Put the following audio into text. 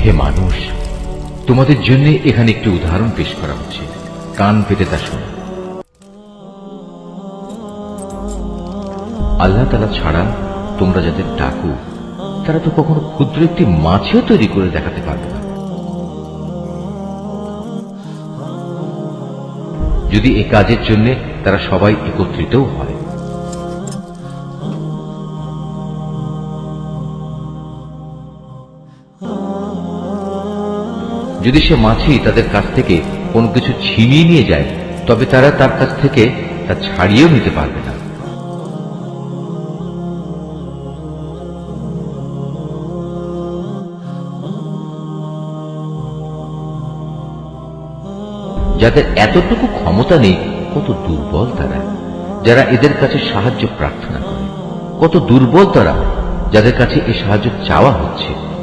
হে মানুষ, তোমাদের জন্য এখানে একটি উদাহরণ পেশ করা হচ্ছে। কান পেতে তা শোনো। আল্লাহ তালা ছাড়া তোমরা যাদের ডাকু, তারা তো কখনো ক্ষুদ্র একটি মাছেও তৈরি করে দেখাতে পারবে না। যদি এ কাজের জন্য তারা সবাই একত্রিতও হয় যদি সে মাছি তাদের কাছ থেকে কোনো কিছু ছিনিয়ে নিয়ে যায়, তবে তারা তার কাছ থেকে তা ছাড়িয়েও নিতে পারবে না। যাদের এতটুকু ক্ষমতা নেই, কত দুর্বল তারা। যারা এদের কাছে সাহায্য প্রার্থনা করে, কত দুর্বল তারা, যাদের কাছে এই সাহায্য চাওয়া হচ্ছে।